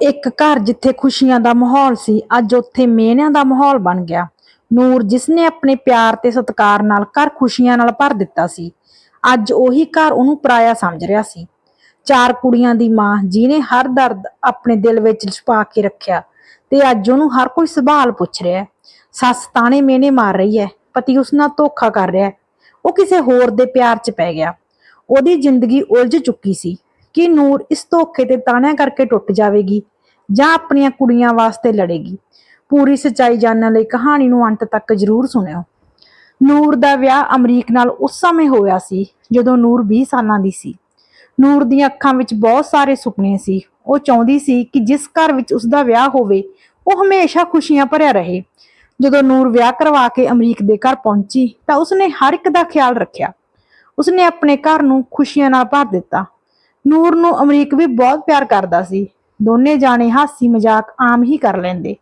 ਇੱਕ ਘਰ ਜਿੱਥੇ ਖੁਸ਼ੀਆਂ ਦਾ ਮਾਹੌਲ ਸੀ, ਅੱਜ ਉੱਥੇ ਮਿਹਨਿਆਂ ਦਾ ਮਾਹੌਲ ਬਣ ਗਿਆ। ਨੂਰ ਜਿਸ ਨੇ ਆਪਣੇ ਪਿਆਰ ਤੇ ਸਤਿਕਾਰ ਨਾਲ ਘਰ ਖੁਸ਼ੀਆਂ ਨਾਲ ਭਰ ਦਿੱਤਾ ਸੀ, ਅੱਜ ਉਹੀ ਘਰ ਉਹਨੂੰ ਪਰਾਇਆ ਸਮਝ ਰਿਹਾ ਸੀ। ਚਾਰ ਕੁੜੀਆਂ ਦੀ ਮਾਂ, ਜਿਹਨੇ ਹਰ ਦਰਦ ਆਪਣੇ ਦਿਲ ਵਿੱਚ ਛੁਪਾ ਕੇ ਰੱਖਿਆ ਤੇ ਅੱਜ ਉਹਨੂੰ ਹਰ ਕੋਈ ਸਵਾਲ ਪੁੱਛ ਰਿਹਾ ਸੱਸ ਤਾਣੇ ਮੇਨੇ ਮਾਰ ਰਹੀ ਹੈ, ਪਤੀ ਉਸ ਨਾਲ ਧੋਖਾ ਕਰ ਰਿਹਾ ਉਹ ਕਿਸੇ ਹੋਰ ਦੇ ਪਿਆਰ 'ਚ ਪੈ ਗਿਆ। ਉਹਦੀ ਜ਼ਿੰਦਗੀ ਉਲਝ ਚੁੱਕੀ ਸੀ। ਕਿ ਨੂਰ ਇਸ ਧੋਖੇ ਤੇ ਤਾਣਿਆਂ ਕਰਕੇ ਟੁੱਟ ਜਾਵੇਗੀ ਜਾਂ ਆਪਣੀਆਂ ਕੁੜੀਆਂ ਵਾਸਤੇ ਲੜੇਗੀ। ਪੂਰੀ ਸੱਚਾਈ ਜਾਣਨ ਲਈ ਕਹਾਣੀ ਨੂੰ ਅੰਤ ਤੱਕ ਜ਼ਰੂਰ ਸੁਣਿਓ। ਨੂਰ ਦਾ ਵਿਆਹ ਅਮਰੀਕ ਨਾਲ ਉਸ ਸਮੇਂ ਹੋਇਆ ਸੀ, ਜਦੋਂ ਨੂਰ 20 ਸਾਲਾਂ ਦੀ ਸੀ। ਨੂਰ ਦੀਆਂ ਅੱਖਾਂ ਵਿੱਚ ਬਹੁਤ ਸਾਰੇ ਸੁਪਨੇ ਸੀ। ਉਹ ਚਾਹੁੰਦੀ ਸੀ ਕਿ ਜਿਸ ਘਰ ਵਿੱਚ ਉਸ ਦਾ ਵਿਆਹ ਹੋਵੇ, ਉਹ ਹਮੇਸ਼ਾ ਖੁਸ਼ੀਆਂ ਭਰਿਆ ਰਹੇ। ਜਦੋਂ ਨੂਰ ਵਿਆਹ ਕਰਵਾ ਕੇ ਅਮਰੀਕ ਦੇ ਘਰ ਪਹੁੰਚੀ, ਤਾਂ ਉਸਨੇ ਹਰ ਇੱਕ ਦਾ ਖਿਆਲ ਰੱਖਿਆ। ਉਸਨੇ ਆਪਣੇ ਘਰ ਨੂੰ ਖੁਸ਼ੀਆਂ ਨਾਲ ਭਰ ਦਿੱਤਾ। ਨੂਰ ਨੂੰ ਅਮਰੀਕ ਵੀ ਬਹੁਤ ਪਿਆਰ ਕਰਦਾ ਸੀ। ਦੋਨੇ ਜਾਣੇ ਹਾਸੀ ਮਜ਼ਾਕ ਆਮ ਹੀ ਕਰ ਲੈਂਦੇ।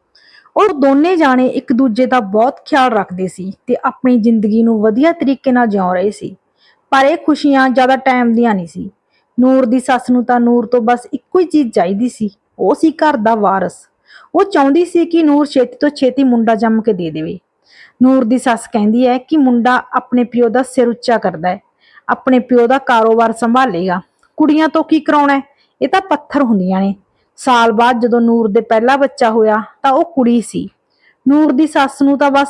ਔਰ ਦੋਨੇ ਜਾਣੇ ਇੱਕ ਦੂਜੇ ਦਾ ਬਹੁਤ ਖਿਆਲ ਰੱਖਦੇ ਸੀ ਤੇ ਆਪਣੀ ਜ਼ਿੰਦਗੀ ਨੂੰ ਵਧੀਆ ਤਰੀਕੇ ਨਾਲ ਜਿਉ ਰਹੇ ਸੀ। ਪਰ ਇਹ ਖੁਸ਼ੀਆਂ ਜ਼ਿਆਦਾ ਟਾਈਮ ਦੀਆਂ ਨਹੀਂ ਸੀ। ਨੂਰ ਦੀ ਸੱਸ ਨੂੰ ਤਾਂ ਨੂਰ ਤੋਂ ਬਸ ਇੱਕੋ ਹੀ ਚੀਜ਼ ਚਾਹੀਦੀ ਸੀ। ਉਹ ਸੀ ਘਰ ਦਾ ਵਾਰਸ। ਉਹ ਚਾਹੁੰਦੀ ਸੀ ਕਿ ਨੂਰ ਛੇਤੀ ਤੋਂ ਛੇਤੀ ਮੁੰਡਾ ਜੰਮ ਕੇ ਦੇ ਦੇਵੇ। ਨੂਰ ਦੀ ਸੱਸ ਕਹਿੰਦੀ ਹੈ ਕਿ ਮੁੰਡਾ ਆਪਣੇ ਪਿਓ ਦਾ ਸਿਰ ਉੱਚਾ ਕਰਦਾ ਹੈ। ਆਪਣੇ ਪਿਓ ਦਾ ਕਾਰੋਬਾਰ ਸੰਭਾਲੇਗਾ। ਕੁੜੀਆਂ ਤੋਂ ਕੀ ਕਰਾਉਣਾ ਇਹ ਤਾਂ ਪੱਥਰ ਹੁੰਦੀਆਂ ਨੇ। ਸਾਲ ਬਾਅਦ ਜਦੋਂ ਨੂਰ ਦੇ ਪਹਿਲਾ ਬੱਚਾ ਹੋਇਆ, ਤਾਂ ਉਹ ਕੁੜੀ ਸੀ। ਨੂਰ ਦੀ ਸੱਸ ਨੂੰ ਤਾਂ ਬਸ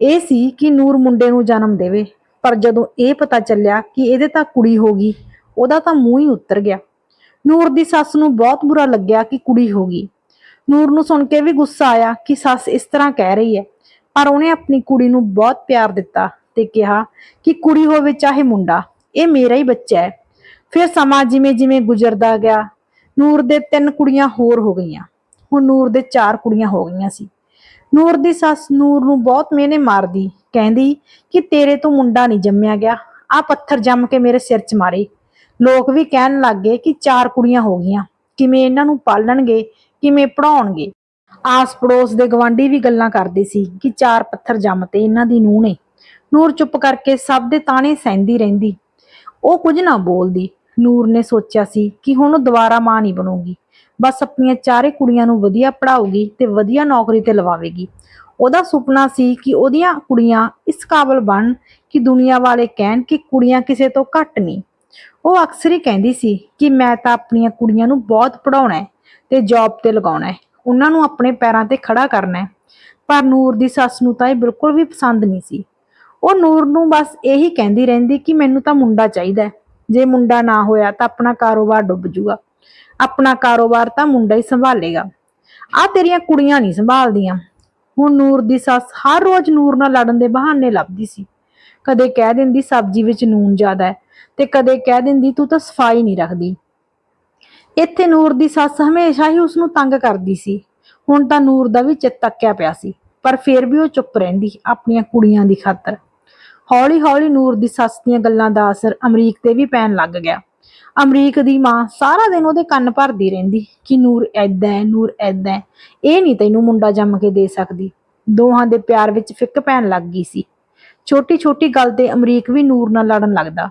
ਇਹ ਸੀ ਕਿ ਨੂਰ ਮੁੰਡੇ ਨੂੰ ਜਨਮ ਦੇਵੇ। ਪਰ ਜਦੋਂ ਇਹ ਪਤਾ ਚੱਲਿਆ ਕਿ ਇਹਦੇ ਤਾਂ ਕੁੜੀ ਹੋ ਗਈ, ਉਹਦਾ ਤਾਂ ਮੂੰਹ ਹੀ ਉਤਰ ਗਿਆ। ਨੂਰ ਦੀ ਸੱਸ ਨੂੰ ਬਹੁਤ ਬੁਰਾ ਲੱਗਿਆ ਕਿ ਕੁੜੀ ਹੋ ਗਈ। ਨੂਰ ਨੂੰ ਸੁਣ ਕੇ ਵੀ ਗੁੱਸਾ ਆਇਆ ਕਿ ਸੱਸ ਇਸ ਤਰ੍ਹਾਂ ਕਹਿ ਰਹੀ ਹੈ। ਪਰ ਉਹਨੇ ਆਪਣੀ ਕੁੜੀ ਨੂੰ ਬਹੁਤ ਪਿਆਰ ਦਿੱਤਾ ਤੇ ਕਿਹਾ ਕਿ ਕੁੜੀ ਹੋਵੇ ਚਾਹੇ ਮੁੰਡਾ, ਇਹ ਮੇਰਾ ਹੀ ਬੱਚਾ ਹੈ। ਫਿਰ ਸਮਾਂ ਜਿਵੇਂ ਜਿਵੇਂ ਗੁਜ਼ਰਦਾ ਗਿਆ, ਨੂਰ ਦੇ ਤਿੰਨ ਕੁੜੀਆਂ ਹੋਰ ਹੋ ਗਈਆਂ। ਹੁਣ ਨੂਰ ਦੇ ਚਾਰ ਕੁੜੀਆਂ ਹੋ ਗਈਆਂ ਸੀ। ਨੂਰ ਦੀ ਸੱਸ ਨੂਰ ਨੂੰ ਬਹੁਤ ਮਿਹਨੇ ਮਾਰਦੀ, ਕਹਿੰਦੀ ਕਿ ਤੇਰੇ ਤੋਂ ਮੁੰਡਾ ਨਹੀਂ ਜੰਮਿਆ ਗਿਆ। ਆ ਪੱਥਰ ਜੰਮ ਕੇ ਮੇਰੇ ਸਿਰ 'ਚ ਮਾਰੇ। ਲੋਕ ਵੀ ਕਹਿਣ ਲੱਗ ਗਏ ਕਿ ਚਾਰ ਕੁੜੀਆਂ ਹੋ ਗਈਆਂ। ਕਿਵੇਂ ਇਹਨਾਂ ਨੂੰ ਪਾਲਣਗੇ, ਕਿਵੇਂ ਪੜਾਉਣਗੇ ਆਸ ਪੜੋਸ ਦੇ ਗਵਾਂਢੀ ਵੀ ਗੱਲਾਂ ਕਰਦੇ ਸੀ ਕਿ ਚਾਰ ਪੱਥਰ ਜੰਮ ਤੇ ਇਹਨਾਂ ਦੀ ਨੂੰਹ ਨੇ। ਨੂਰ ਚੁੱਪ ਕਰਕੇ ਸਭ ਦੇ ਤਾਣੇ ਸਹਿੰਦੀ ਰਹਿੰਦੀ। ਉਹ ਕੁਝ ਨਾ ਬੋਲਦੀ। ਨੂਰ ਨੇ ਸੋਚਿਆ ਸੀ ਕਿ ਹੁਣ ਉਹ ਦੁਬਾਰਾ ਮਾਂ ਨਹੀਂ ਬਣੂਗੀ। ਬਸ ਆਪਣੀਆਂ ਚਾਰੇ ਕੁੜੀਆਂ ਨੂੰ ਵਧੀਆ ਪੜਾਉਗੀ ਤੇ ਵਧੀਆ ਨੌਕਰੀ ਤੇ ਲਵਾਵੇਗੀ। ਉਹਦਾ ਸੁਪਨਾ ਸੀ ਕਿ ਉਹਦੀਆਂ ਕੁੜੀਆਂ ਇਸ ਕਾਬਲ ਬਣ ਕਿ ਦੁਨੀਆ ਵਾਲੇ ਕਹਿਣ ਕਿ ਕੁੜੀਆਂ ਕਿਸੇ ਤੋਂ ਘੱਟ ਨਹੀਂ। ਉਹ ਅਕਸਰ ਹੀ ਕਹਿੰਦੀ ਸੀ ਕਿ ਮੈਂ ਤਾਂ ਆਪਣੀਆਂ ਕੁੜੀਆਂ ਨੂੰ ਬਹੁਤ ਪੜਾਉਣਾ ਹੈ ਤੇ ਜੌਬ ਤੇ ਲਗਾਉਣਾ ਹੈ। ਉਹਨਾਂ ਨੂੰ ਆਪਣੇ ਪੈਰਾਂ ਤੇ ਖੜਾ ਕਰਨਾ ਹੈ। ਪਰ ਨੂਰ ਦੀ ਸੱਸ ਨੂੰ ਤਾਂ ਇਹ ਬਿਲਕੁਲ ਵੀ ਪਸੰਦ ਨਹੀਂ ਸੀ। ਉਹ ਨੂਰ ਨੂੰ ਬਸ ਇਹੀ ਕਹਿੰਦੀ ਰਹਿੰਦੀ ਕਿ ਮੈਨੂੰ ਤਾਂ ਮੁੰਡਾ ਚਾਹੀਦਾ ਹੈ। ਜੇ ਮੁੰਡਾ ਨਾ ਹੋਇਆ ਤਾਂ ਆਪਣਾ ਕਾਰੋਬਾਰ ਡੁੱਬ ਜੂਗਾ। ਆਪਣਾ ਕਾਰੋਬਾਰ ਤਾਂ ਮੁੰਡਾ ਹੀ ਸੰਭਾਲੇਗਾ। ਆ ਤੇਰੀਆਂ ਕੁੜੀਆਂ ਨਹੀਂ ਸੰਭਾਲਦੀਆਂ। ਹੁਣ ਨੂਰ ਦੀ ਸੱਸ ਹਰ ਰੋਜ਼ ਨੂਰ ਨਾਲ ਲੜਨ ਦੇ ਬਹਾਨੇ ਲੱਭਦੀ ਸੀ। ਕਦੇ ਕਹਿ ਦਿੰਦੀ ਸਬਜ਼ੀ ਵਿੱਚ ਨੂਨ ਜ਼ਿਆਦਾ ਹੈ ਤੇ ਕਦੇ ਕਹਿ ਦਿੰਦੀ ਤੂੰ ਤਾਂ ਸਫ਼ਾਈ ਨਹੀਂ ਰੱਖਦੀ। ਇੱਥੇ ਨੂਰ ਦੀ ਸੱਸ ਹਮੇਸ਼ਾ ਹੀ ਉਸ ਨੂੰ ਤੰਗ ਕਰਦੀ ਸੀ। ਹੁਣ ਤਾਂ ਨੂਰ ਦਾ ਵੀ ਚਿੱਤ ਤੱਕਿਆ ਪਿਆ ਸੀ। ਪਰ ਫਿਰ ਵੀ ਉਹ ਚੁੱਪ ਰਹਿੰਦੀ ਆਪਣੀਆਂ ਕੁੜੀਆਂ ਦੀ ਖਾਤਰ। ਹੌਲੀ-ਹੌਲੀ ਨੂਰ ਦੀ ਸੱਸ ਦੀਆਂ ਗੱਲਾਂ ਦਾ ਅਸਰ ਅਮਰੀਕ ਤੇ ਵੀ ਪੈਣ ਲੱਗ ਗਿਆ। ਅਮਰੀਕ ਦੀ ਮਾਂ ਸਾਰਾ ਦਿਨ ਉਹਦੇ ਕੰਨ ਭਰਦੀ ਰਹਿੰਦੀ, ਕਿ ਨੂਰ ਐਦਾਂ ਹੈ, ਨੂਰ ਐਦਾਂ ਇਹ ਨਹੀਂ ਤੈਨੂੰ ਮੁੰਡਾ ਜੰਮ ਕੇ ਦੇ ਸਕਦੀ। ਦੋਹਾਂ ਦੇ ਪਿਆਰ ਵਿੱਚ ਫਿੱਕ ਪੈਣ ਲੱਗ ਗਈ ਸੀ। ਛੋਟੀ-ਛੋਟੀ ਗੱਲ ਤੇ ਅਮਰੀਕ ਵੀ ਨੂਰ ਨਾਲ ਲੜਨ ਲੱਗਦਾ।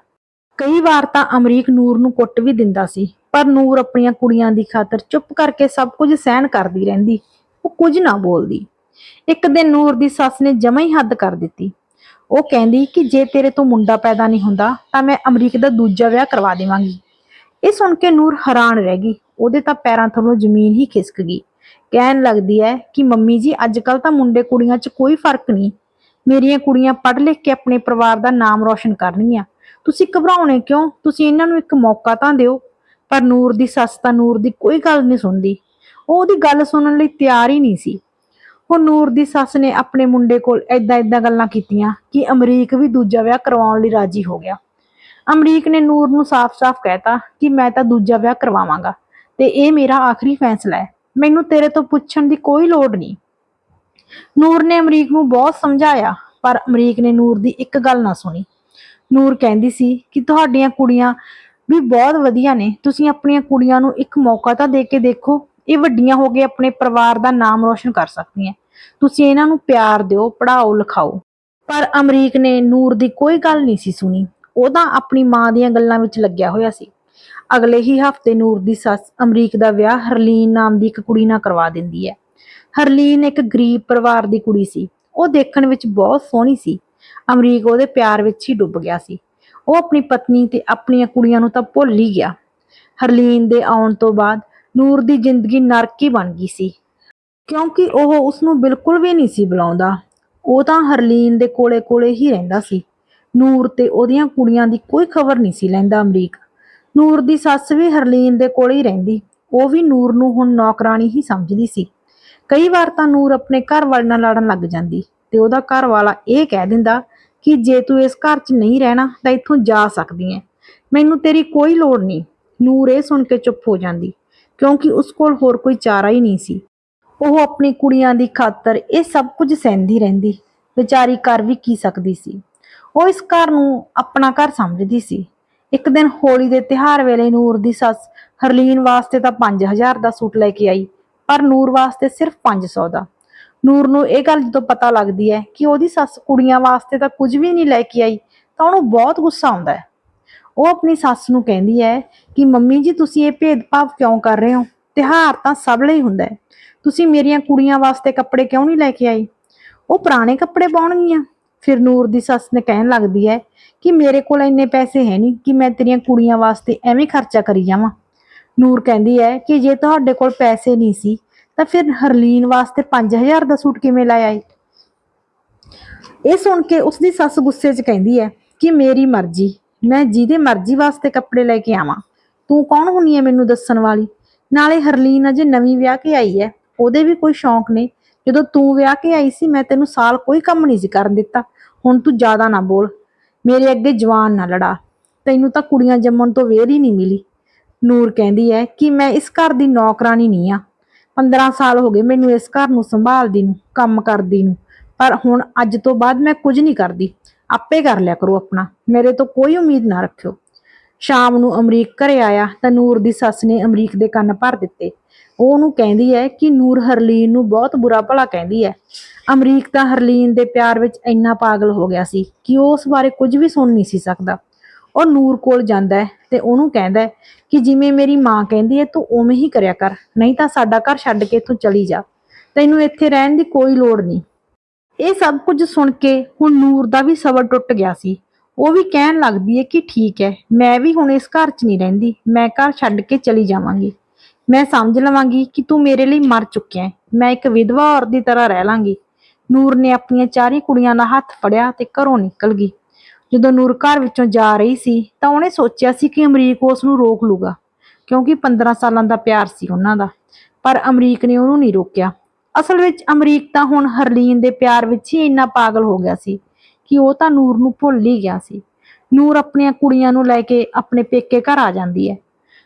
ਕਈ ਵਾਰ ਤਾਂ ਅਮਰੀਕ ਨੂਰ ਨੂੰ ਕੁੱਟ ਵੀ ਦਿੰਦਾ ਸੀ, ਪਰ ਨੂਰ ਆਪਣੀਆਂ ਕੁੜੀਆਂ ਦੀ ਖਾਤਰ ਚੁੱਪ ਕਰਕੇ ਸਭ ਕੁਝ ਸਹਿਣ ਕਰਦੀ ਰਹਿੰਦੀ। ਉਹ ਕੁਝ ਨਾ ਬੋਲਦੀ। ਇੱਕ ਦਿਨ ਨੂਰ ਦੀ ਸੱਸ ਨੇ ਜਮਾ ਹੀ ਹੱਦ ਕਰ ਦਿੱਤੀ। ਉਹ ਕਹਿੰਦੀ ਕਿ ਜੇ ਤੇਰੇ ਤੋਂ ਮੁੰਡਾ ਪੈਦਾ ਨਹੀਂ ਹੁੰਦਾ, ਤਾਂ ਮੈਂ ਅਮਰੀਕ ਦਾ ਦੂਜਾ ਵਿਆਹ ਕਰਵਾ ਦੇਵਾਂਗੀ। ਇਹ ਸੁਣ ਕੇ ਨੂਰ ਹੈਰਾਨ ਰਹਿ ਗਈ। ਉਹਦੇ ਤਾਂ ਪੈਰਾਂ ਥੱਲੋਂ ਜ਼ਮੀਨ ਹੀ ਖਿਸਕ ਗਈ। ਕਹਿਣ ਲੱਗਦੀ ਹੈ ਕਿ ਮੰਮੀ ਜੀ ਅੱਜ ਕੱਲ ਤਾਂ ਮੁੰਡੇ ਕੁੜੀਆਂ 'ਚ ਕੋਈ ਫ਼ਰਕ ਨਹੀਂ। ਮੇਰੀਆਂ ਕੁੜੀਆਂ ਪੜ੍ਹ ਲਿਖ ਕੇ ਆਪਣੇ ਪਰਿਵਾਰ ਦਾ ਨਾਮ ਰੌਸ਼ਨ ਕਰਨਗੀਆਂ। ਤੁਸੀਂ ਘਬਰਾਉਣੇ ਕਿਉਂ? ਤੁਸੀਂ ਇਹਨਾਂ ਨੂੰ ਇੱਕ ਮੌਕਾ ਤਾਂ ਦਿਓ। ਪਰ ਨੂਰ ਦੀ ਸੱਸ ਤਾਂ ਨੂਰ ਦੀ ਕੋਈ ਗੱਲ ਨਹੀਂ ਸੁਣਦੀ। ਉਹ ਉਹਦੀ ਗੱਲ ਸੁਣਨ ਲਈ ਤਿਆਰ ਹੀ ਨਹੀਂ ਸੀ। ਹੁਣ ਨੂਰ ਦੀ ਸੱਸ ਨੇ ਆਪਣੇ ਮੁੰਡੇ ਕੋਲ ਐਦਾਂ ਐਦਾਂ ਗੱਲਾਂ ਕੀਤੀਆਂ ਕਿ ਅਮਰੀਕ ਵੀ ਦੂਜਾ ਵਿਆਹ ਕਰਵਾਉਣ ਲਈ ਰਾਜੀ ਹੋ ਗਿਆ। ਅਮਰੀਕ ਨੇ ਨੂਰ ਨੂੰ ਸਾਫ਼-ਸਾਫ਼ ਕਹਿਤਾ ਕਿ ਮੈਂ ਤਾਂ ਦੂਜਾ ਵਿਆਹ ਕਰਵਾਵਾਂਗਾ ਤੇ ਇਹ ਮੇਰਾ ਆਖਰੀ ਫੈਸਲਾ ਹੈ। ਮੈਨੂੰ ਤੇਰੇ ਤੋਂ ਪੁੱਛਣ ਦੀ ਕੋਈ ਲੋੜ ਨਹੀਂ। ਨੂਰ ਨੇ ਅਮਰੀਕ ਨੂੰ ਬਹੁਤ ਸਮਝਾਇਆ, ਪਰ ਅਮਰੀਕ ਨੇ ਨੂਰ ਦੀ ਇੱਕ ਗੱਲ ਨਾ ਸੁਣੀ। ਨੂਰ ਕਹਿੰਦੀ ਸੀ ਕਿ ਤੁਹਾਡੀਆਂ ਕੁੜੀਆਂ ਵੀ ਬਹੁਤ ਵਧੀਆ ਨੇ। ਤੁਸੀਂ ਆਪਣੀਆਂ ਕੁੜੀਆਂ ਨੂੰ ਇੱਕ ਮੌਕਾ ਤਾਂ ਦੇ ਕੇ ਦੇਖੋ, ਇਹ ਵੱਡੀਆਂ ਹੋ ਕੇ ਆਪਣੇ ਪਰਿਵਾਰ ਦਾ ਨਾਮ ਰੋਸ਼ਨ ਕਰ ਸਕਦੀਆਂ। ਤੁਸੀਂ ਇਹਨਾਂ ਨੂੰ ਪਿਆਰ ਦਿਓ ਪੜਾਓ ਲਿਖਾਓ। ਪਰ ਅਮਰੀਕ ਨੇ ਨੂਰ ਦੀ ਕੋਈ ਗੱਲ ਨਹੀਂ ਸੀ ਸੁਣੀ। ਉਹ ਤਾਂ ਆਪਣੀ ਮਾਂ ਦੀਆਂ ਗੱਲਾਂ ਵਿੱਚ ਲੱਗਿਆ ਹੋਇਆ ਸੀ। ਅਗਲੇ ਹੀ ਹਫ਼ਤੇ ਨੂਰ ਦੀ ਸੱਸ ਅਮਰੀਕ ਦਾ ਵਿਆਹ ਹਰਲੀਨ ਨਾਮ ਦੀ ਇੱਕ ਕੁੜੀ ਨਾਲ ਕਰਵਾ ਦਿੰਦੀ ਹੈ। ਹਰਲੀਨ ਇੱਕ ਗਰੀਬ ਪਰਿਵਾਰ ਦੀ ਕੁੜੀ ਸੀ। ਉਹ ਦੇਖਣ ਵਿੱਚ ਬਹੁਤ ਸੋਹਣੀ ਸੀ। ਅਮਰੀਕ ਉਹਦੇ ਪਿਆਰ ਵਿੱਚ ਹੀ ਡੁੱਬ ਗਿਆ ਸੀ। ਉਹ ਆਪਣੀ ਪਤਨੀ ਤੇ ਆਪਣੀਆਂ ਕੁੜੀਆਂ ਨੂੰ ਤਾਂ ਭੁੱਲ ਹੀ ਗਿਆ। ਹਰਲੀਨ ਦੇ ਆਉਣ ਤੋਂ ਬਾਅਦ ਨੂਰ ਦੀ ਜ਼ਿੰਦਗੀ ਨਰਕ ਹੀ ਬਣ ਗਈ ਸੀ। ਕਿਉਂਕਿ ਉਹ ਉਸਨੂੰ ਬਿਲਕੁਲ ਵੀ ਨਹੀਂ ਸੀ ਬੁਲਾਉਂਦਾ। ਉਹ ਤਾਂ ਹਰਲੀਨ ਦੇ ਕੋਲੇ-ਕੋਲੇ ਹੀ ਰਹਿੰਦਾ ਸੀ। ਨੂਰ ਤੇ ਉਹਦੀਆਂ ਕੁੜੀਆਂ ਦੀ ਕੋਈ ਖਬਰ ਨਹੀਂ ਸੀ ਲੈਂਦਾ ਅਮਰੀਕ। ਨੂਰ ਦੀ ਸੱਸ ਵੀ ਹਰਲੀਨ ਦੇ ਕੋਲ ਹੀ ਰਹਿੰਦੀ। ਉਹ ਵੀ ਨੂਰ ਨੂੰ ਹੁਣ ਨੌਕਰਾਣੀ ਹੀ ਸਮਝਦੀ ਸੀ। ਕਈ ਵਾਰ ਤਾਂ ਨੂਰ ਆਪਣੇ ਘਰ ਵਾਲੇ ਨਾਲ ਲੜਨ ਲੱਗ ਜਾਂਦੀ ਤੇ ਉਹਦਾ ਘਰ ਵਾਲਾ ਇਹ ਕਹਿ ਦਿੰਦਾ ਕਿ ਜੇ ਤੂੰ ਇਸ ਘਰ 'ਚ ਨਹੀਂ ਰਹਿਣਾ ਤਾਂ ਇੱਥੋਂ ਜਾ ਸਕਦੀ ਐ ਮੈਨੂੰ ਤੇਰੀ ਕੋਈ ਲੋੜ ਨਹੀਂ। ਨੂਰ ਇਹ ਸੁਣ ਕੇ ਚੁੱਪ ਹੋ ਜਾਂਦੀ ਕਿਉਂਕਿ ਉਸ ਕੋਲ ਹੋਰ ਕੋਈ ਚਾਰਾ ਹੀ ਨਹੀਂ ਸੀ। ਉਹ ਆਪਣੀ ਕੁੜੀਆਂ ਦੀ ਖਾਤਰ ਇਹ ਸਭ ਕੁਝ ਸਹਿੰਦੀ ਰਹਿੰਦੀ, ਵਿਚਾਰੀ ਕਰ ਵੀ ਕੀ ਸਕਦੀ ਸੀ? ਉਹ ਇਸ ਘਰ ਨੂੰ ਆਪਣਾ ਘਰ ਸਮਝਦੀ ਸੀ। ਇੱਕ ਦਿਨ ਹੋਲੀ ਦੇ ਤਿਹਾਰ ਵੇਲੇ ਨੂਰ ਦੀ ਸੱਸ ਹਰਲੀਨ ਵਾਸਤੇ ਤਾਂ 5000 ਦਾ ਸੂਟ ਲੈ ਕੇ ਆਈ, ਪਰ ਨੂਰ ਵਾਸਤੇ ਸਿਰਫ 500 ਦਾ। ਨੂਰ ਨੂੰ ਇਹ ਗੱਲ ਜਦੋਂ ਪਤਾ ਲੱਗਦੀ ਹੈ ਕਿ ਉਹਦੀ ਸੱਸ ਕੁੜੀਆਂ ਵਾਸਤੇ ਤਾਂ ਕੁਝ ਵੀ ਨਹੀਂ ਲੈ ਕੇ ਆਈ, ਤਾਂ ਉਹਨੂੰ ਬਹੁਤ ਗੁੱਸਾ ਆਉਂਦਾ ਹੈ। ਉਹ ਆਪਣੀ ਸੱਸ ਨੂੰ ਕਹਿੰਦੀ ਹੈ ਕਿ ਮੰਮੀ ਜੀ, ਤੁਸੀਂ ਇਹ ਭੇਦਭਾਵ ਕਿਉਂ ਕਰ ਰਹੇ ਹੋ? ਤਿਹਾਰ ਤਾਂ ਸਭ ਲਈ ਹੁੰਦਾ ਹੈ। ਤੁਸੀਂ ਮੇਰੀਆਂ ਕੁੜੀਆਂ ਵਾਸਤੇ ਕੱਪੜੇ ਕਿਉਂ ਨਹੀਂ ਲੈ ਕੇ ਆਈ? ਉਹ ਪੁਰਾਣੇ ਕੱਪੜੇ ਪਾਉਣਗੀਆਂ। ਫਿਰ ਨੂਰ ਦੀ ਸੱਸ ਨੇ ਕਹਿਣ ਲੱਗਦੀ ਹੈ ਕਿ ਮੇਰੇ ਕੋਲ ਇੰਨੇ ਪੈਸੇ ਹੈ ਨਹੀਂ ਕਿ ਮੈਂ ਤੇਰੀਆਂ ਕੁੜੀਆਂ ਵਾਸਤੇ ਐਵੇਂ ਖਰਚਾ ਕਰੀ ਜਾਵਾਂ। ਨੂਰ ਕਹਿੰਦੀ ਹੈ ਕਿ ਜੇ ਤੁਹਾਡੇ ਕੋਲ ਪੈਸੇ ਨਹੀਂ ਸੀ, ਤਾਂ ਫਿਰ ਹਰਲੀਨ ਵਾਸਤੇ 5000 ਦਾ ਸੂਟ ਕਿਵੇਂ ਲੈ ਆਏ ਇਹ ਸੁਣ ਕੇ ਉਸਦੀ ਸੱਸ ਗੁੱਸੇ 'ਚ ਕਹਿੰਦੀ ਹੈ ਕਿ ਮੇਰੀ ਮਰਜ਼ੀ, ਮੈਂ ਜਿਹਦੇ ਮਰਜ਼ੀ ਵਾਸਤੇ ਕੱਪੜੇ ਲੈ ਕੇ ਆਵਾਂ। ਤੂੰ ਕੌਣ ਹੁੰਨੀ ਹੈ ਮੈਨੂੰ ਦੱਸਣ ਵਾਲੀ? ਨਾਲੇ ਹਰਲੀਨ ਅਜੇ ਨਵੀਂ ਵਿਆਹ ਕੇ ਆਈ ਹੈ, ਉਹਦੇ ਵੀ ਕੋਈ ਸ਼ੌਂਕ ਨਹੀਂ। ਜਦੋਂ ਤੂੰ ਵਿਆਹ ਕੇ ਆਈ ਸੀ, ਮੈਂ ਤੈਨੂੰ ਸਾਲ ਕੋਈ ਕੰਮ ਨਹੀਂ ਸੀ ਕਰਨ ਦਿੱਤਾ। ਹੁਣ ਤੂੰ ਜ਼ਿਆਦਾ ਨਾ ਬੋਲ, ਮੇਰੇ ਅੱਗੇ ਜਵਾਨ ਨਾ ਲੜਾ। ਤੈਨੂੰ ਤਾਂ ਕੁੜੀਆਂ ਜੰਮਣ ਤੋਂ ਵੇਰ ਹੀ ਨਹੀਂ ਮਿਲੀ। ਨੂਰ ਕਹਿੰਦੀ ਹੈ ਕਿ ਮੈਂ ਇਸ ਘਰ ਦੀ ਨੌਕਰਾਨੀ ਨਹੀਂ ਆ 15 ਸਾਲ ਹੋ ਗਏ ਮੈਨੂੰ ਇਸ ਘਰ ਨੂੰ ਸੰਭਾਲਦੀ ਨੂੰ, ਕੰਮ ਕਰਦੀ ਨੂੰ। ਪਰ ਹੁਣ ਅੱਜ ਤੋਂ ਬਾਅਦ ਮੈਂ ਕੁਝ ਨਹੀਂ ਕਰਦੀ। ਆਪੇ ਕਰ ਲਿਆ ਕਰੋ ਆਪਣਾ, ਮੇਰੇ ਤੋਂ ਕੋਈ ਉਮੀਦ ਨਾ ਰੱਖਿਓ। ਸ਼ਾਮ ਨੂੰ ਅਮਰੀਕ ਘਰੇ ਆਇਆ ਤਾਂ ਨੂਰ ਦੀ ਸੱਸ ਨੇ ਅਮਰੀਕ ਦੇ ਕੰਨ ਭਰ ਦਿੱਤੇ। ਉਹ ਉਹਨੂੰ ਕਹਿੰਦੀ ਹੈ ਕਿ ਨੂਰ ਹਰਲੀਨ ਨੂੰ ਬਹੁਤ ਬੁਰਾ ਭਲਾ ਕਹਿੰਦੀ ਹੈ। ਅਮਰੀਕ ਤਾਂ ਹਰਲੀਨ ਦੇ ਪਿਆਰ ਵਿੱਚ ਇੰਨਾ ਪਾਗਲ ਹੋ ਗਿਆ ਸੀ ਕਿ ਉਹ ਉਸ ਬਾਰੇ ਕੁਝ ਵੀ ਸੁਣ ਨਹੀਂ ਸੀ ਸਕਦਾ। ਉਹ ਨੂਰ ਕੋਲ ਜਾਂਦਾ ਹੈ ਤੇ ਉਹਨੂੰ ਕਹਿੰਦਾ ਹੈ ਕਿ ਜਿਵੇਂ ਮੇਰੀ ਮਾਂ ਕਹਿੰਦੀ ਹੈ, ਤੂੰ ਉਵੇਂ ਹੀ ਕਰਿਆ ਕਰ, ਨਹੀਂ ਤਾਂ ਸਾਡਾ ਘਰ ਛੱਡ ਕੇ ਇੱਥੋਂ ਚਲੀ ਜਾ। ਤੈਨੂੰ ਇੱਥੇ ਰਹਿਣ ਦੀ ਕੋਈ ਲੋੜ ਨਹੀਂ। ਇਹ ਸਭ ਕੁਝ ਸੁਣ ਕੇ ਹੁਣ ਨੂਰ ਦਾ ਵੀ ਸਬਰ ਟੁੱਟ ਗਿਆ ਸੀ। ਉਹ ਵੀ ਕਹਿਣ ਲੱਗਦੀ ਹੈ ਕਿ ਠੀਕ ਹੈ ਮੈਂ ਵੀ ਹੁਣ ਇਸ ਘਰ 'ਚ ਨਹੀਂ ਰਹਿੰਦੀ, ਮੈਂ ਘਰ ਛੱਡ ਕੇ ਚਲੀ ਜਾਵਾਂਗੀ। ਮੈਂ ਸਮਝ ਲਵਾਂਗੀ ਕਿ ਤੂੰ ਮੇਰੇ ਲਈ ਮਰ ਚੁੱਕਿਆ ਹੈ ਮੈਂ ਇੱਕ ਵਿਧਵਾ ਔਰਤ ਦੀ ਤਰ੍ਹਾਂ ਰਹਿ ਲਾਂਗੀ। ਨੂਰ ਨੇ ਆਪਣੀਆਂ ਚਾਰੀ ਕੁੜੀਆਂ ਦਾ ਹੱਥ ਫੜਿਆ ਤੇ ਘਰੋਂ ਨਿਕਲ ਗਈ। ਜਦੋਂ ਨੂਰ ਘਰ ਵਿੱਚੋਂ ਜਾ ਰਹੀ ਸੀ, ਤਾਂ ਉਹਨੇ ਸੋਚਿਆ ਸੀ ਕਿ ਅਮਰੀਕ ਉਸ ਨੂੰ ਰੋਕ ਲੂਗਾ, ਕਿਉਂਕਿ 15 ਸਾਲਾਂ ਦਾ ਪਿਆਰ ਸੀ ਉਹਨਾਂ ਦਾ, ਪਰ ਅਮਰੀਕ ਨੇ ਉਹਨੂੰ ਨਹੀਂ ਰੋਕਿਆ। ਅਸਲ ਵਿੱਚ ਅਮਰੀਕ ਤਾਂ ਹੁਣ ਹਰਲੀਨ ਦੇ ਪਿਆਰ ਵਿੱਚ ਹੀ ਇੰਨਾ ਪਾਗਲ ਹੋ ਗਿਆ ਸੀ। ਕਿ ਉਹ ਤਾਂ ਨੂਰ ਨੂੰ ਭੁੱਲ ਹੀ ਗਿਆ ਸੀ। ਨੂਰ ਆਪਣੀਆਂ ਕੁੜੀਆਂ ਨੂੰ ਲੈ ਕੇ ਆਪਣੇ ਪੇਕੇ ਘਰ ਆ ਜਾਂਦੀ ਹੈ।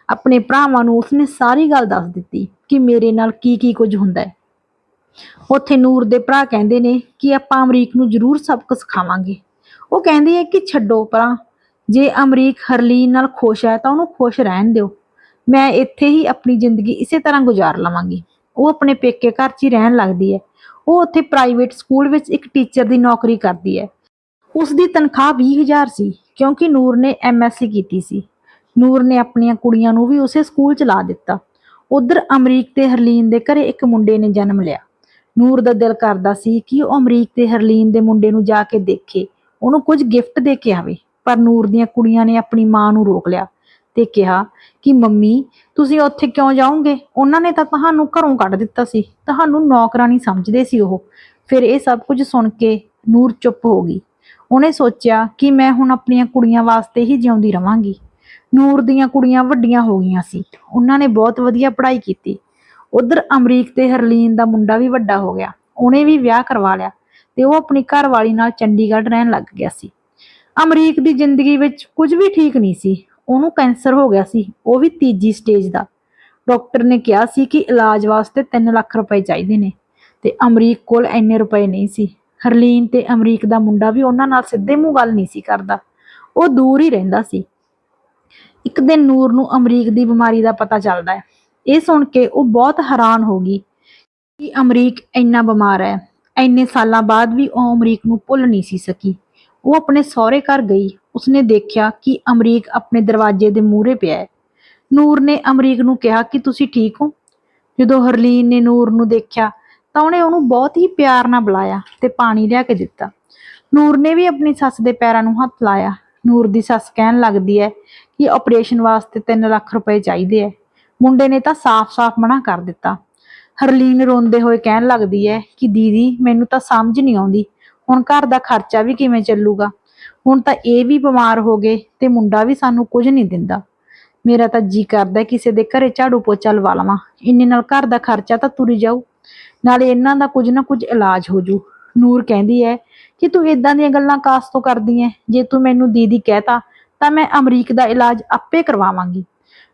ਆਪਣੇ ਭਰਾਵਾਂ ਨੂੰ ਉਸਨੇ ਸਾਰੀ ਗੱਲ ਦੱਸ ਦਿੱਤੀ ਕਿ ਮੇਰੇ ਨਾਲ ਕੀ ਕੀ ਕੁਝ ਹੁੰਦਾ ਹੈ। ਉੱਥੇ ਨੂਰ ਦੇ ਭਰਾ ਕਹਿੰਦੇ ਨੇ ਕਿ ਆਪਾਂ ਅਮਰੀਕ ਨੂੰ ਜ਼ਰੂਰ ਸਬਕ ਸਿਖਾਵਾਂਗੇ। ਉਹ ਕਹਿੰਦੀ ਹੈ ਕਿ ਛੱਡੋ ਪਰਾਂ ਜੇ ਅਮਰੀਕ ਹਰਲੀਨ ਨਾਲ ਖੁਸ਼ ਹੈ ਤਾਂ ਉਹਨੂੰ ਖੁਸ਼ ਰਹਿਣ ਦਿਓ। ਮੈਂ ਇੱਥੇ ਹੀ ਆਪਣੀ ਜ਼ਿੰਦਗੀ ਇਸੇ ਤਰ੍ਹਾਂ ਗੁਜ਼ਾਰ ਲਵਾਂਗੀ। ਉਹ ਆਪਣੇ ਪੇਕੇ ਘਰ 'ਚ ਹੀ ਰਹਿਣ ਲੱਗਦੀ ਹੈ। ਉਹ ਉੱਥੇ ਪ੍ਰਾਈਵੇਟ ਸਕੂਲ ਵਿੱਚ ਇੱਕ ਟੀਚਰ ਦੀ ਨੌਕਰੀ ਕਰਦੀ ਹੈ। ਉਸ ਦੀ ਤਨਖਾਹ 20000 ਸੀ, ਕਿਉਂਕਿ ਨੂਰ ਨੇ ਐਮਐਸਸੀ ਕੀਤੀ ਸੀ। ਨੂਰ ਨੇ ਆਪਣੀਆਂ ਕੁੜੀਆਂ ਨੂੰ ਵੀ ਉਸੇ ਸਕੂਲ ਚ ਲਾ ਦਿੱਤਾ। ਉਧਰ ਅਮਰੀਕ ਤੇ ਹਰਲੀਨ ਦੇ ਘਰੇ ਇੱਕ ਮੁੰਡੇ ਨੇ ਜਨਮ ਲਿਆ। ਨੂਰ ਦਾ ਦਿਲ ਕਰਦਾ ਸੀ ਕਿ ਉਹ ਅਮਰੀਕ ਤੇ ਹਰਲੀਨ ਦੇ ਮੁੰਡੇ ਨੂੰ ਜਾ ਕੇ ਦੇਖੇ। ਉਹਨੂੰ ਕੁਝ ਗਿਫਟ ਦੇ ਕੇ ਆਵੇ, ਪਰ ਨੂਰ ਦੀਆਂ ਕੁੜੀਆਂ ਨੇ ਆਪਣੀ ਮਾਂ ਨੂੰ ਰੋਕ ਲਿਆ ਤੇ ਕਿਹਾ ਕਿ, ਮੰਮੀ, ਤੁਸੀਂ ਉੱਥੇ ਕਿਉਂ ਜਾਓਗੇ? ਉਹਨਾਂ ਨੇ ਤਾਂ ਤੁਹਾਨੂੰ ਘਰੋਂ ਕੱਢ ਦਿੱਤਾ ਸੀ। ਤੁਹਾਨੂੰ ਨੌਕਰਾਨੀ ਸਮਝਦੇ ਸੀ ਉਹ। ਫਿਰ ਇਹ ਸਭ ਕੁਝ ਸੁਣ ਕੇ ਨੂਰ ਚੁੱਪ ਹੋ ਗਈ। ਉਹਨੇ ਸੋਚਿਆ ਕਿ ਮੈਂ ਹੁਣ ਆਪਣੀਆਂ ਕੁੜੀਆਂ ਵਾਸਤੇ ਹੀ ਜਿਉਂਦੀ ਰਵਾਂਗੀ। ਨੂਰ ਦੀਆਂ ਕੁੜੀਆਂ ਵੱਡੀਆਂ ਹੋ ਗਈਆਂ ਸੀ। ਉਹਨਾਂ ਨੇ ਬਹੁਤ ਵਧੀਆ ਪੜ੍ਹਾਈ ਕੀਤੀ। ਉਧਰ ਅਮਰੀਕ ਤੇ ਹਰਲੀਨ ਦਾ ਮੁੰਡਾ ਵੀ ਵੱਡਾ ਹੋ ਗਿਆ। ਉਹਨੇ ਵੀ ਵਿਆਹ ਕਰਵਾ ਲਿਆ ਤੇ ਉਹ ਆਪਣੀ ਘਰਵਾਲੀ ਨਾਲ ਚੰਡੀਗੜ੍ਹ ਰਹਿਣ ਲੱਗ ਗਿਆ ਸੀ। ਅਮਰੀਕ ਦੀ ਜ਼ਿੰਦਗੀ ਵਿੱਚ ਕੁਝ ਵੀ ਠੀਕ ਨਹੀਂ ਸੀ। ਉਹਨੂੰ ਕੈਂਸਰ ਹੋ ਗਿਆ ਸੀ। ਉਹ ਵੀ ਤੀਜੀ ਸਟੇਜ ਦਾ। ਡਾਕਟਰ ਨੇ ਕਿਹਾ ਸੀ ਕਿ ਇਲਾਜ ਵਾਸਤੇ 3 ਲੱਖ ਰੁਪਏ ਚਾਹੀਦੇ ਨੇ ਤੇ ਅਮਰੀਕ ਕੋਲ ਇੰਨੇ ਰੁਪਏ ਨਹੀਂ ਸੀ। ਹਰਲੀਨ ਤੇ ਅਮਰੀਕ ਦਾ ਮੁੰਡਾ ਵੀ ਉਹਨਾਂ ਨਾਲ ਸਿੱਧੇ ਮੂੰਹ ਗੱਲ ਨਹੀਂ ਸੀ ਕਰਦਾ। ਉਹ ਦੂਰ ਹੀ ਰਹਿੰਦਾ ਸੀ। ਇੱਕ ਦਿਨ ਨੂਰ ਨੂੰ ਅਮਰੀਕ ਦੀ ਬਿਮਾਰੀ ਦਾ ਪਤਾ ਚੱਲਦਾ ਹੈ। ਇਹ ਸੁਣ ਕੇ ਉਹ ਬਹੁਤ ਹੈਰਾਨ ਹੋ ਗਈ ਕਿ ਅਮਰੀਕ ਇੰਨਾ ਬਿਮਾਰ ਹੈ। ਇੰਨੇ ਸਾਲਾਂ ਬਾਅਦ ਵੀ ਉਹ ਅਮਰੀਕ ਨੂੰ ਭੁੱਲ ਨਹੀਂ ਸੀ ਸਕੀ। ਉਹ ਆਪਣੇ ਸਹੁਰੇ ਘਰ ਗਈ। ਉਸਨੇ ਦੇਖਿਆ ਕਿ ਅਮਰੀਕ ਆਪਣੇ ਦਰਵਾਜ਼ੇ ਦੇ ਮੂਹਰੇ ਪਿਆ ਹੈ। ਨੂਰ ਨੇ ਅਮਰੀਕ ਨੂੰ ਕਿਹਾ ਕਿ ਤੁਸੀਂ ਠੀਕ ਹੋ? ਜਦੋਂ ਹਰਲੀਨ ਨੇ ਨੂਰ ਨੂੰ ਦੇਖਿਆ ਤਾਂ ਉਹਨੇ ਉਹਨੂੰ ਬਹੁਤ ਹੀ ਪਿਆਰ ਨਾਲ ਬੁਲਾਇਆ ਤੇ ਪਾਣੀ ਲਿਆ ਕੇ ਦਿੱਤਾ। ਨੂਰ ਨੇ ਵੀ ਆਪਣੀ ਸੱਸ ਦੇ ਪੈਰਾਂ ਨੂੰ ਹੱਥ ਲਾਇਆ। ਨੂਰ ਦੀ ਸੱਸ ਕਹਿਣ ਲੱਗਦੀ ਹੈ ਕਿ ਆਪਰੇਸ਼ਨ ਵਾਸਤੇ 3 ਲੱਖ ਰੁਪਏ ਚਾਹੀਦੇ ਹੈ। ਮੁੰਡੇ ਨੇ ਤਾਂ ਸਾਫ਼-ਸਾਫ਼ ਮਨਾ ਕਰ ਦਿੱਤਾ। ਹਰਲੀਨ ਰੋਂਦੇ ਹੋਏ ਕਹਿਣ ਲੱਗਦੀ ਹੈ ਕਿ ਦੀਦੀ, ਮੈਨੂੰ ਤਾਂ ਸਮਝ ਨਹੀਂ ਆਉਂਦੀ। ਹੁਣ ਘਰ ਦਾ ਖਰਚਾ ਵੀ ਕਿਵੇਂ ਚੱਲੂਗਾ? ਹੁਣ ਤਾਂ ਇਹ ਵੀ ਬਿਮਾਰ ਹੋ ਗਏ ਤੇ ਮੁੰਡਾ ਵੀ ਸਾਨੂੰ ਕੁਝ ਨਹੀਂ ਦਿੰਦਾ। ਮੇਰਾ ਤਾਂ ਜੀ ਕਰਦਾ ਕਿਸੇ ਦੇ ਘਰੇ ਝਾੜੂ ਪੋਚਾ ਲਵਾ ਲਵਾਂ। ਇੰਨੇ ਨਾਲ ਘਰ ਦਾ ਖਰਚਾ ਤਾਂ ਤੁਰੀ ਜਾਊ। ਨਾਲੇ ਇਹਨਾਂ ਦਾ ਕੁਝ ਨਾ ਕੁਝ ਇਲਾਜ ਹੋ ਜੂ। ਨੂਰ ਕਹਿੰਦੀ ਹੈ ਕਿ ਤੂੰ ਇਦਾਂ ਦੀਆਂ ਗੱਲਾਂ ਕਾਸ ਤੋਂ ਕਰਦੀ ਐ? ਜੇ ਤੂੰ ਮੈਨੂੰ ਦੀਦੀ ਕਹਿਤਾ, ਤਾਂ ਮੈਂ ਅਮਰੀਕ ਦਾ ਇਲਾਜ ਆਪੇ ਕਰਵਾਵਾਂਗੀ।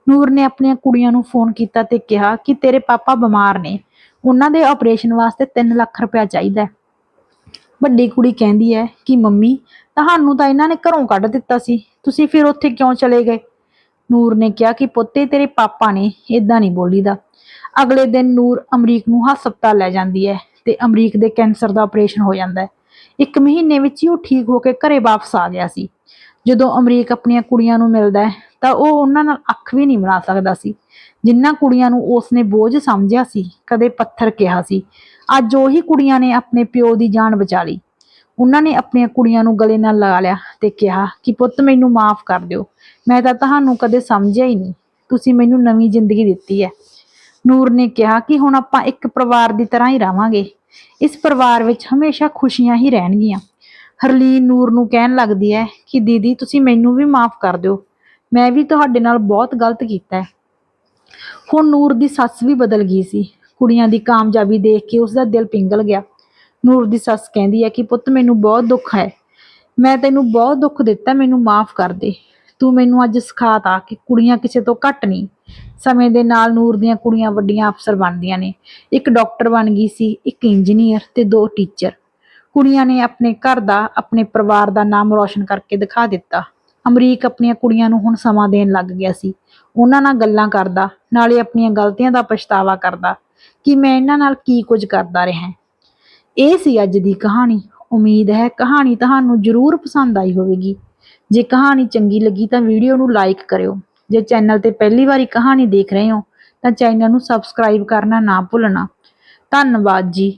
ਨੂਰ ਨੇ ਆਪਣੀਆਂ ਕੁੜੀਆਂ ਨੂੰ ਫੋਨ ਕੀਤਾ ਤੇ ਕਿਹਾ ਕਿ ਤੇਰੇ ਪਾਪਾ ਬਿਮਾਰ ਨੇ। ਉਹਨਾਂ ਦੇ ਆਪਰੇਸ਼ਨ ਵਾਸਤੇ 3 ਲੱਖ ਰੁਪਇਆ ਚਾਹੀਦਾ ਹੈ। ਵੱਡੀ ਕੁੜੀ ਕਹਿੰਦੀ ਹੈ ਕਿ, ਮੰਮੀ, ਤੁਹਾਨੂੰ ਤਾਂ ਇਹਨਾਂ ਨੇ ਘਰੋਂ ਕੱਢ ਦਿੱਤਾ ਸੀ। ਤੁਸੀਂ ਫਿਰ ਉੱਥੇ ਕਿਉਂ ਚਲੇ ਗਏ? ਨੂਰ ਨੇ ਕਿਹਾ ਕਿ, ਪੁੱਤੇ, ਤੇਰੇ ਪਾਪਾ ਨੇ ਇਦਾਂ ਨਹੀਂ ਬੋਲੀਦਾ। ਅਗਲੇ ਦਿਨ ਨੂਰ ਅਮਰੀਕ ਨੂੰ ਹਸਪਤਾਲ ਲੈ ਜਾਂਦੀ ਹੈ ਤੇ ਅਮਰੀਕ ਦੇ ਕੈਂਸਰ ਦਾ ਆਪਰੇਸ਼ਨ ਹੋ ਜਾਂਦਾ ਹੈ। ਇੱਕ ਮਹੀਨੇ ਵਿੱਚ ਹੀ ਉਹ ਠੀਕ ਹੋ ਕੇ ਘਰੇ ਵਾਪਸ ਆ ਗਿਆ ਸੀ। ਜਦੋਂ ਅਮਰੀਕ ਆਪਣੀਆਂ ਕੁੜੀਆਂ ਨੂੰ ਮਿਲਦਾ ਹੈ, ਤਾਂ ਉਹ ਉਹਨਾਂ ਨਾਲ ਅੱਖ ਵੀ ਨਹੀਂ ਬਣਾ ਸਕਦਾ ਸੀ। ਜਿੰਨਾ ਕੁੜੀਆਂ ਨੂੰ ਉਸਨੇ ਬੋਝ ਸਮਝਿਆ ਸੀ, ਕਦੇ ਪੱਥਰ ਕਿਹਾ ਸੀ। ਅੱਜ ਉਹੀ ਕੁੜੀਆਂ ਨੇ ਆਪਣੇ ਪਿਓ ਦੀ ਜਾਨ ਬਚਾ ਲਈ। ਉਹਨਾਂ ਨੇ ਆਪਣੀਆਂ ਕੁੜੀਆਂ ਨੂੰ ਗਲੇ ਨਾਲ ਲਗਾ ਲਿਆ ਤੇ ਕਿਹਾ ਕਿ, ਪੁੱਤ, ਮੈਨੂੰ ਮਾਫ ਕਰ ਦਿਓ। ਮੈਂ ਤਾਂ ਤੁਹਾਨੂੰ ਕਦੇ ਸਮਝਿਆ ਹੀ ਨਹੀਂ। ਤੁਸੀਂ ਮੈਨੂੰ ਨਵੀਂ ਜ਼ਿੰਦਗੀ ਦਿੱਤੀ ਹੈ। ਨੂਰ ਨੇ ਕਿਹਾ ਕਿ ਹੁਣ ਆਪਾਂ ਇੱਕ ਪਰਿਵਾਰ ਦੀ ਤਰ੍ਹਾਂ ਹੀ ਰਵਾਂਗੇ ਇਸ ਪਰਿਵਾਰ ਵਿੱਚ ਹਮੇਸ਼ਾ ਖੁਸ਼ੀਆਂ ਹੀ ਰਹਿਣਗੀਆਂ। ਹਰਲੀਨ ਨੂਰ ਨੂੰ ਕਹਿਣ ਲੱਗਦੀ ਹੈ ਕਿ, ਦੀਦੀ, ਤੁਸੀਂ ਮੈਨੂੰ ਵੀ ਮਾਫ ਕਰ ਦਿਓ। ਮੈਂ ਵੀ ਤੁਹਾਡੇ ਨਾਲ ਬਹੁਤ ਗਲਤ ਕੀਤਾ ਹੈ। ਹੁਣ ਨੂਰ ਦੀ ਸੱਸ ਵੀ ਬਦਲ ਗਈ ਸੀ। ਕੁੜੀਆਂ ਦੀ ਕਾਮਯਾਬੀ ਦੇਖ ਕੇ ਉਸ ਦਾ ਦਿਲ ਪਿੰਗਲ ਗਿਆ। ਨੂਰ ਦੀ ਸੱਸ ਕਹਿੰਦੀ ਹੈ ਕਿ, ਪੁੱਤ, ਮੈਨੂੰ ਬਹੁਤ ਦੁੱਖ ਹੈ। ਮੈਂ ਤੈਨੂੰ ਬਹੁਤ ਦੁੱਖ ਦਿੱਤਾ, ਮੈਨੂੰ ਮਾਫ ਕਰ ਦੇ। ਤੂੰ ਮੈਨੂੰ ਅੱਜ ਸਿਖਾਤਾ ਕਿ ਕੁੜੀਆਂ ਕਿਸੇ ਤੋਂ ਘੱਟ ਨਹੀਂ। ਸਮੇਂ ਦੇ ਨਾਲ ਨੂਰ ਦੀਆਂ ਕੁੜੀਆਂ ਵੱਡੀਆਂ ਅਫਸਰ ਬਣਦੀਆਂ ਨੇ। ਇੱਕ ਡਾਕਟਰ ਬਣ ਗਈ ਸੀ, ਇੱਕ ਇੰਜੀਨੀਅਰ ਤੇ ਦੋ ਟੀਚਰ। ਕੁੜੀਆਂ ਨੇ ਆਪਣੇ ਘਰ ਦਾ, ਆਪਣੇ ਪਰਿਵਾਰ ਦਾ ਨਾਮ ਰੌਸ਼ਨ ਕਰਕੇ ਦਿਖਾ ਦਿੱਤਾ। ਅਮਰੀਕ ਆਪਣੀਆਂ ਕੁੜੀਆਂ ਨੂੰ ਹੁਣ ਸਮਾਂ ਦੇਣ ਲੱਗ ਗਿਆ ਸੀ। ਉਹਨਾਂ ਨਾਲ ਗੱਲਾਂ ਕਰਦਾ, ਨਾਲੇ ਆਪਣੀਆਂ ਗਲਤੀਆਂ ਦਾ ਪਛਤਾਵਾ ਕਰਦਾ ਕਿ ਮੈਂ ਇਹਨਾਂ ਨਾਲ ਕੀ ਕੁਝ ਕਰਦਾ ਰਿਹਾ। ਇਹ ਸੀ ਅੱਜ ਦੀ ਕਹਾਣੀ। ਉਮੀਦ ਹੈ ਕਹਾਣੀ ਤੁਹਾਨੂੰ ਜ਼ਰੂਰ ਪਸੰਦ ਆਈ ਹੋਵੇਗੀ। ਜੇ ਕਹਾਣੀ ਚੰਗੀ ਲੱਗੀ ਤਾਂ ਵੀਡੀਓ ਨੂੰ ਲਾਈਕ ਕਰਿਓ। ਜੇ ਚੈਨਲ ਤੇ ਪਹਿਲੀ ਵਾਰੀ ਕਹਾਣੀ ਦੇਖ ਰਹੇ ਹੋ ਤਾਂ ਚੈਨਲ ਨੂੰ ਸਬਸਕ੍ਰਾਈਬ ਕਰਨਾ ਨਾ ਭੁੱਲਣਾ। ਧੰਨਵਾਦ ਜੀ।